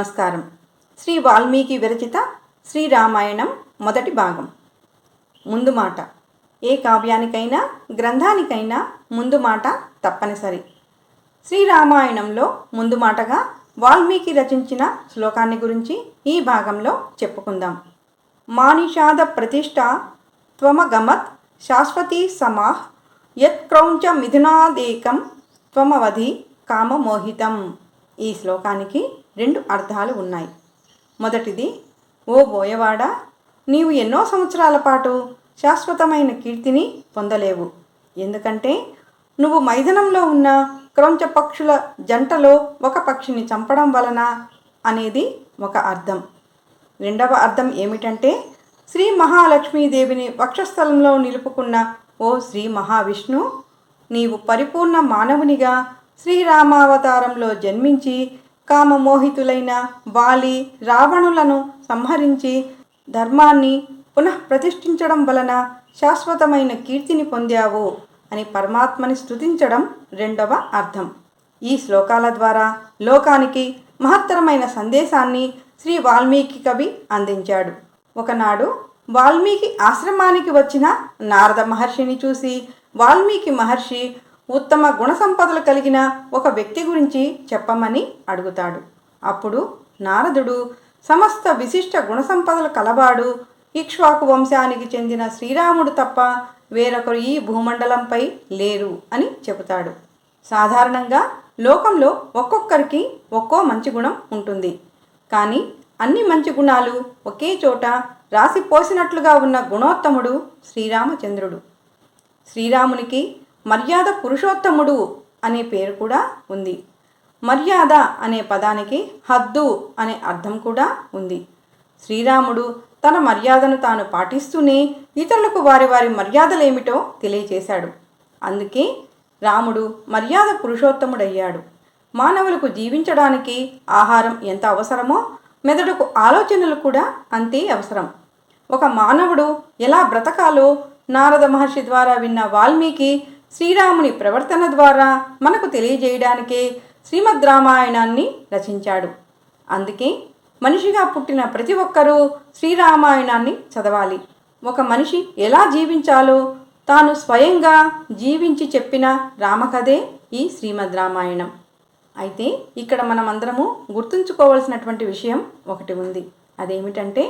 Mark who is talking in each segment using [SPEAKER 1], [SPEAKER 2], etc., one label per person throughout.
[SPEAKER 1] నమస్కారం. శ్రీ వాల్మీకి విరచిత శ్రీరామాయణం మొదటి భాగం. ముందు మాట. ఏ కావ్యానికైనా గ్రంథానికైనా ముందు మాట తప్పనిసరి. శ్రీరామాయణంలో ముందు మాటగా వాల్మీకి రచించిన శ్లోకాన్ని గురించి ఈ భాగంలో చెప్పుకుందాం. మానిషాద ప్రతిష్ట త్వమగమత్ శాశ్వతీ సమాహ్ యత్క్రౌంచ మిథునాదేకం త్వమవధి కామమోహితం. ఈ శ్లోకానికి రెండు అర్థాలు ఉన్నాయి. మొదటిది ఓ బోయవాడ నీవు ఎన్నో సంవత్సరాల పాటు శాశ్వతమైన కీర్తిని పొందలేవు. ఎందుకంటే నువ్వు మైదానంలో ఉన్న క్రౌంచ పక్షుల జంటలో ఒక పక్షిని చంపడం వలన అనేది ఒక అర్థం. రెండవ అర్థం ఏమిటంటే శ్రీ మహాలక్ష్మీదేవిని వక్షస్థలంలో నిలుపుకున్న ఓ శ్రీ మహావిష్ణు నీవు పరిపూర్ణ మానవునిగా శ్రీరామావతారంలో జన్మించి కామమోహితులైన వాలి రావణులను సంహరించి ధర్మాన్ని పునః ప్రతిష్ఠించడం వలన శాశ్వతమైన కీర్తిని పొందావు అని పరమాత్మని స్తుతించడం రెండవ అర్థం. ఈ శ్లోకాల ద్వారా లోకానికి మహత్తరమైన సందేశాన్ని శ్రీ వాల్మీకి కవి అందించాడు. ఒకనాడు వాల్మీకి ఆశ్రమానికి వచ్చిన నారద మహర్షిని చూసి వాల్మీకి మహర్షి ఉత్తమ గుణ సంపదలు కలిగిన ఒక వ్యక్తి గురించి చెప్పమని అడుగుతాడు. అప్పుడు నారదుడు సమస్త విశిష్ట గుణ సంపదలు కలవాడు ఇక్ష్వాకు వంశానికి చెందిన శ్రీరాముడు తప్ప వేరొకరు ఈ భూమండలంపై లేరు అని చెబుతాడు. సాధారణంగా లోకంలో ఒక్కొక్కరికి ఒక్కో మంచి గుణం ఉంటుంది. కానీ అన్ని మంచి గుణాలు ఒకే చోట రాసిపోసినట్లుగా ఉన్న గుణోత్తముడు శ్రీరామచంద్రుడు. శ్రీరామునికి మర్యాద పురుషోత్తముడు అనే పేరు కూడా ఉంది. మర్యాద అనే పదానికి హద్దు అనే అర్థం కూడా ఉంది. శ్రీరాముడు తన మర్యాదను తాను పాటిస్తూనే ఇతరులకు వారి వారి మర్యాదలేమిటో తెలియచేశాడు. అందుకే రాముడు మర్యాద పురుషోత్తముడయ్యాడు. మానవులకు జీవించడానికి ఆహారం ఎంత అవసరమో మెదడుకు ఆలోచనలు కూడా అంతే అవసరం. ఒక మానవుడు ఎలా బ్రతకాలో నారద మహర్షి ద్వారా విన్న వాల్మీకి శ్రీరాముని ప్రవర్తన ద్వారా మనకు తెలియజేయడానికే శ్రీమద్ రామాయణాన్ని రచించాడు. అందుకే మనిషిగా పుట్టిన ప్రతి ఒక్కరూ శ్రీరామాయణాన్ని చదవాలి. ఒక మనిషి ఎలా జీవించాలో తాను స్వయంగా జీవించి చెప్పిన రామకథే ఈ శ్రీమద్ రామాయణం. అయితే ఇక్కడ మనమందరము గుర్తుంచుకోవలసినటువంటి విషయం ఒకటి ఉంది. అదేమిటంటే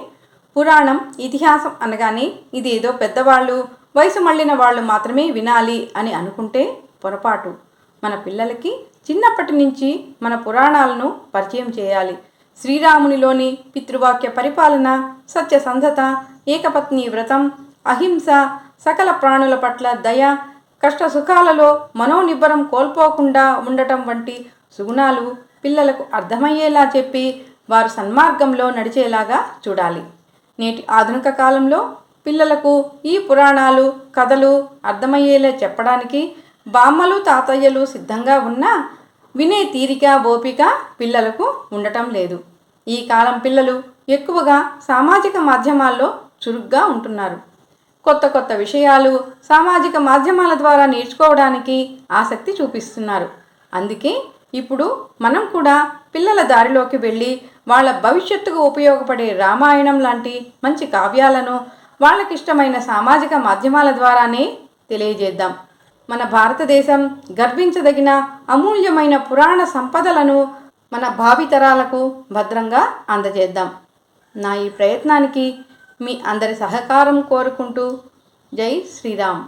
[SPEAKER 1] పురాణం ఇతిహాసం అనగానే ఇది ఏదో పెద్దవాళ్ళు వయసు మళ్ళిన వాళ్ళు మాత్రమే వినాలి అని అనుకుంటే పొరపాటు. మన పిల్లలకి చిన్నప్పటి నుంచి మన పురాణాలను పరిచయం చేయాలి. శ్రీరామునిలోని పితృవాక్య పరిపాలన సత్యసంధత ఏకపత్ని వ్రతం అహింస సకల ప్రాణుల పట్ల దయ కష్ట సుఖాలలో మనోనిబ్బరం కోల్పోకుండా ఉండటం వంటి సుగుణాలు పిల్లలకు అర్థమయ్యేలా చెప్పి వారు సన్మార్గంలో నడిచేలాగా చూడాలి. నేటి ఆధునిక కాలంలో పిల్లలకు ఈ పురాణాలు కథలు అర్థమయ్యేలా చెప్పడానికి బామ్మలు తాతయ్యలు సిద్ధంగా ఉన్నా వినే తీరిక ఓపిక పిల్లలకు ఉండటం లేదు. ఈ కాలం పిల్లలు ఎక్కువగా సామాజిక మాధ్యమాల్లో చురుగ్గా ఉంటున్నారు. కొత్త కొత్త విషయాలు సామాజిక మాధ్యమాల ద్వారా నేర్చుకోవడానికి ఆసక్తి చూపిస్తున్నారు. అందుకే ఇప్పుడు మనం కూడా పిల్లల దారిలోకి వెళ్ళి వాళ్ళ భవిష్యత్తుకు ఉపయోగపడే రామాయణం లాంటి మంచి కావ్యాలను వాళ్ళకి ఇష్టమైన సామాజిక మాధ్యమాల ద్వారానే తెలియజేద్దాం. మన భారతదేశం గర్వించదగిన అమూల్యమైన పురాణ సంపదలను మన భావితరాలకు భద్రంగా అందజేద్దాం. నా ఈ ప్రయత్నానికి మీ అందరి సహకారం కోరుకుంటూ జై శ్రీరామ్.